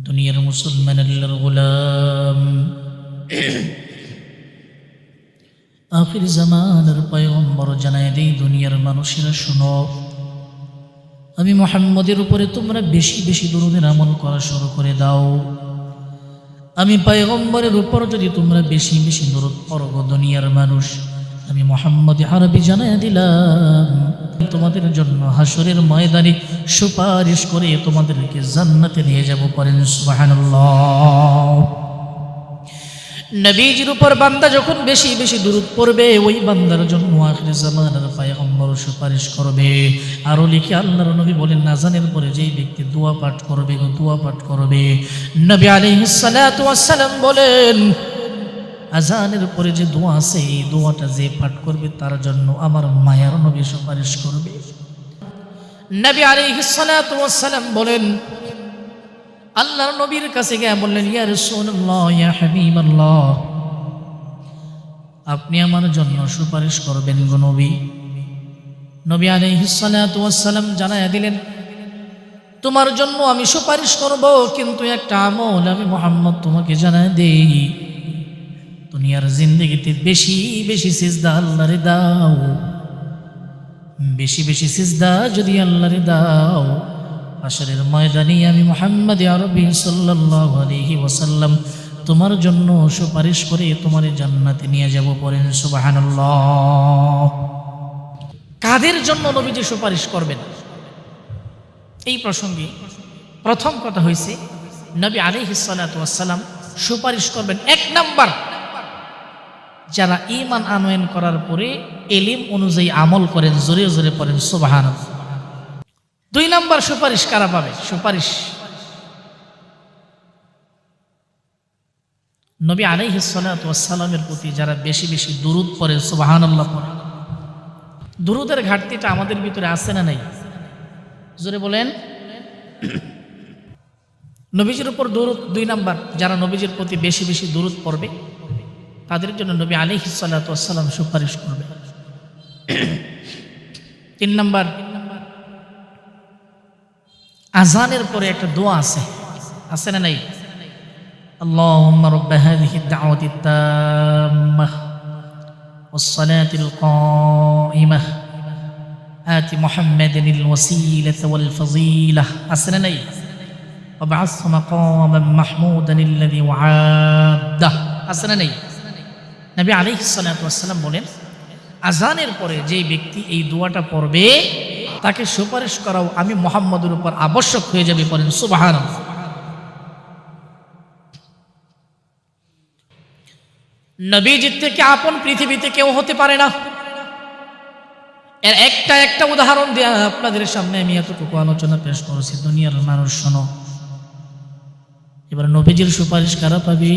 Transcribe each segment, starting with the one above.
দুনিয়ার মুসলমান আল্লাহর গোলাম। আখির জামানের পয়গম্বর জানায় দেই দুনিয়ার মানুষেরা শুনো আমি মোহাম্মদের উপরে তোমরা বেশি বেশি দরুদের আমল করা শুরু করে দাও। আমি পয়গম্বরের উপর যদি তোমরা বেশি বেশি দরুদ পড়ো দুনিয়ার মানুষ আমি মোহাম্মদ আরবি জানায় দিলাম। তোমাদের জন্য হাসরের ময়দানে সুপারিশ করে তোমাদেরকে জান্নাতে নিয়ে যাব করেন, সুবহানাল্লাহ। নবীজির উপর বান্দা যখন বেশি বেশি দূরত পড়বে, ওই বান্দার জন্য আখরি জামানার পায়গম্বর সুপারিশ করবে। আরও লিখে আল্লাহর নবী বলেন, না নাজানের পরে যেই ব্যক্তি দোয়া পাঠ করবে দোয়া পাঠ করবে। নবী সালাম বলেন আজানের পরে যে দোয়া আছে, এই দোয়াটা যে পাঠ করবে, তার জন্য আমার মায়ার নবী সুপারিশ করবে। নবী বলেন, আল্লাহর নবীর কাছে গিয়ে বললেন, ইয়া রাসূলুল্লাহ, ইয়া আপনি আমার জন্য সুপারিশ করবেন গো নবী। নবী ওয়াস সালাম দিলেন, তোমার জন্য আমি সুপারিশ করব, কিন্তু একটা আমল আমি মোহাম্মদ তোমাকে জানাই দেই। দুনিয়ার জিন্দগিতে বেশি বেশি সিজদা আল্লাহরে দাও। বেশি বেশি সিজদা যদি আল্লাহরে দাও। আসরের ময়দানে আমি মোহাম্মদ আরবি সাল্লাল্লাহু আলাইহি ওয়াসাল্লাম তোমার জন্য সুপারিশ করে তোমার জান্নাতে নিয়ে যাব পড়েন, সুবহানাল্লাহ। কাদের জন্য নবীজি সুপারিশ করবেন? এই প্রসঙ্গে প্রথম কথা হয়েছে নবী ওয়াসসালাম সুপারিশ করবেন এক নাম্বার যারা ইমান আনয়ন করার পরে এলিম অনুযায়ী আমল করেন, জোরে জোরে পড়েন সুবাহান দুই নাম্বার সুপারিশ কারা পাবে? সুপারিশ। নবী আলাইহিসালামের প্রতি যারা বেশি বেশি দুরুদ পড়ে সুবাহান আল্লাহ পড়ে দুরুদের ঘাটতিটা আমাদের ভিতরে আছে না নাই? জোরে বলেন। নবীজির উপর দুরুদ দুই নাম্বার, যারা নবীজির প্রতি বেশি বেশি দুরুদ পড়বে তাদের জন্য নবী আলী সাল্লাম সুপারিশ করবে তিন নম্বর আজানের পরে একটা দোয়া আছে আছে না নাই اللهم رب هذه الدعوة التامة والصلاة القائمة آت محمد الوسيلة والفضيلة أسنا ني وابعثه مقاما محمودا الذي وعاده أسنا ني নবী আলিহ সালাতাম বলেন, আজানের পরে যে ব্যক্তি এই দোয়াটা পড়বে, তাকে সুপারিশ করাও আমি মোহাম্মদের উপর আবশ্যক হয়ে যাবে বলেন সুবাহান নবীজির থেকে আপন পৃথিবীতে কেউ হতে পারে না। এর একটা একটা উদাহরণ দেয়া আপনাদের সামনে আমি এতটুকু আলোচনা পেশ করেছি, দুনিয়ার মানুষ শোনো। এবার নবীজির সুপারিশ কারা পাবে?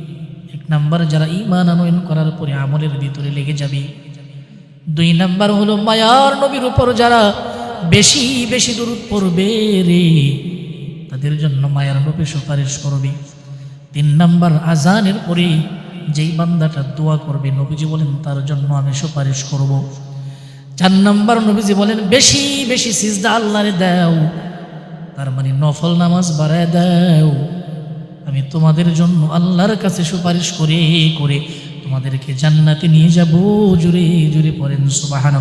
এক নাম্বার যারা ইমান আনয়ন করার পরে আমলের ভিতরে লেগে যাবে। দুই নাম্বার হলো মায়ার নবীর উপর যারা বেশি বেশি দূর পড়বে রে, তাদের জন্য মায়ার নবী সুপারিশ করবে। তিন নাম্বার আজানের পরে যেই বান্দাটা দোয়া করবে, নবীজি বলেন, তার জন্য আমি সুপারিশ করব। চার নাম্বার নবীজি বলেন, বেশি বেশি সিজদা আল্লাহরে দাও, তার মানে নফল নামাজ বাড়ায় দাও। আমি তোমাদের জন্য আল্লাহর কাছে সুপারিশ করে করে তোমাদেরকে জান্নাতে নিয়ে যাব। জুড়ে জুড়ে পড়েন সুবাহান